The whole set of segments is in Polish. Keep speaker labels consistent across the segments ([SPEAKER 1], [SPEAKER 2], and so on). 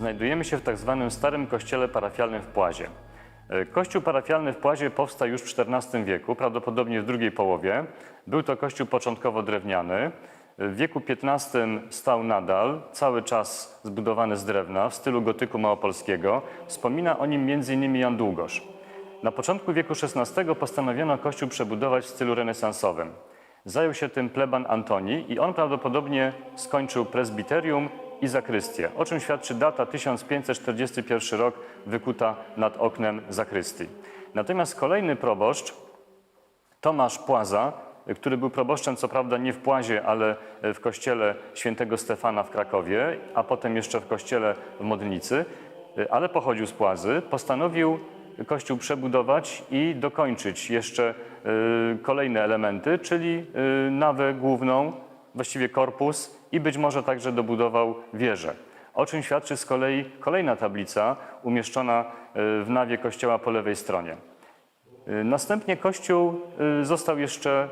[SPEAKER 1] Znajdujemy się w tak zwanym Starym Kościele Parafialnym w Płazie. E, kościół parafialny w Płazie powstał już w XIV wieku, prawdopodobnie w drugiej połowie. Był to kościół początkowo drewniany. W wieku XV stał nadal, cały czas zbudowany z drewna w stylu gotyku małopolskiego. Wspomina o nim m.in. Jan Długosz. Na początku wieku XVI postanowiono kościół przebudować w stylu renesansowym. Zajął się tym pleban Antoni i on prawdopodobnie skończył prezbiterium i zakrystię, o czym świadczy data 1541 rok wykuta nad oknem zakrystii. Natomiast kolejny proboszcz, Tomasz Płaza, który był proboszczem co prawda nie w Płazie, ale w kościele świętego Stefana w Krakowie, a potem jeszcze w kościele w Modlnicy, ale pochodził z Płazy, postanowił kościół przebudować i dokończyć jeszcze y, kolejne elementy, czyli nawę główną, właściwie korpus i być może także dobudował wieżę. O czym świadczy z kolei kolejna tablica umieszczona w nawie kościoła po lewej stronie. Y, Następnie kościół y, został jeszcze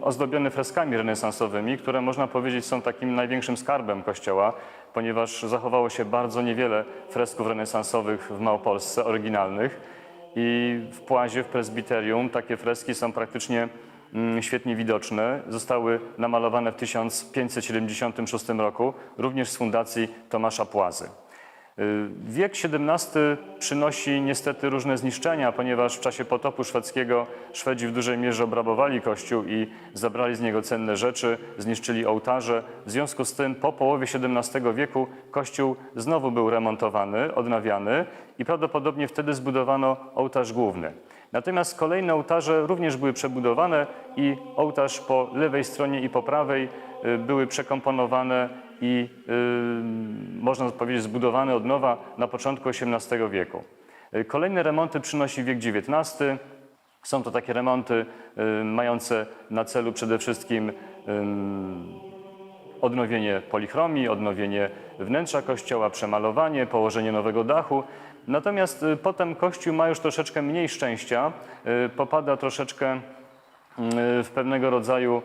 [SPEAKER 1] y, ozdobiony freskami renesansowymi, które można powiedzieć są takim największym skarbem kościoła, ponieważ zachowało się bardzo niewiele fresków renesansowych w Małopolsce, oryginalnych. I w Płazie, w prezbiterium takie freski są praktycznie mm, świetnie widoczne. Zostały namalowane w 1576 roku, również z fundacji Tomasza Płazy. Y, Wiek XVII przynosi niestety różne zniszczenia, ponieważ w czasie potopu szwedzkiego Szwedzi w dużej mierze obrabowali kościół i zabrali z niego cenne rzeczy, zniszczyli ołtarze. W związku z tym po połowie XVII wieku kościół znowu był remontowany, odnawiany i prawdopodobnie wtedy zbudowano ołtarz główny. Natomiast kolejne ołtarze również były przebudowane i ołtarz po lewej stronie i po prawej y, były przekomponowane i można powiedzieć zbudowane od nowa na początku XVIII wieku. Y, Kolejne remonty przynosi wiek XIX. Są to takie remonty mające na celu przede wszystkim odnowienie polichromii, odnowienie wnętrza kościoła, przemalowanie, położenie nowego dachu. Natomiast y, potem kościół ma już troszeczkę mniej szczęścia, y, popada troszeczkę w pewnego rodzaju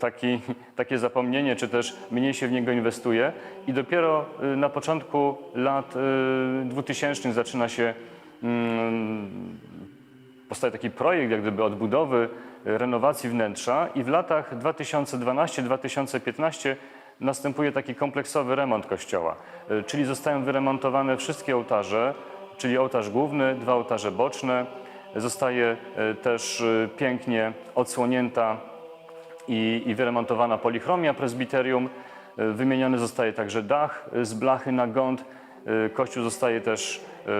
[SPEAKER 1] taki, takie zapomnienie, czy też mniej się w niego inwestuje. I dopiero y, na początku lat y, 2000 zaczyna się mm, powstaje taki projekt jak gdyby odbudowy, y, renowacji wnętrza i w latach 2012-2015 następuje taki kompleksowy remont kościoła, y, czyli zostają wyremontowane wszystkie ołtarze, czyli ołtarz główny, dwa ołtarze boczne, zostaje y, też y, pięknie odsłonięta i, i wyremontowana polichromia prezbiterium. Y, Wymieniony zostaje także dach y, z blachy na gąd. Y, Kościół zostaje też y,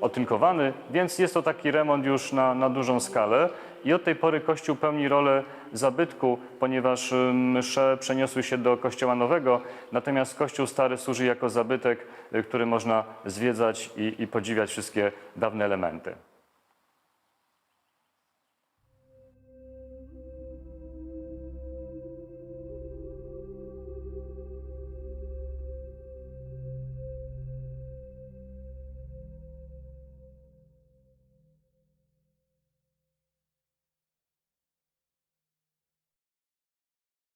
[SPEAKER 1] otynkowany, więc jest to taki remont już na, na dużą skalę. I od tej pory Kościół pełni rolę zabytku, ponieważ msze przeniosły się do Kościoła Nowego, natomiast Kościół Stary służy jako zabytek, który można zwiedzać i, i podziwiać wszystkie dawne elementy.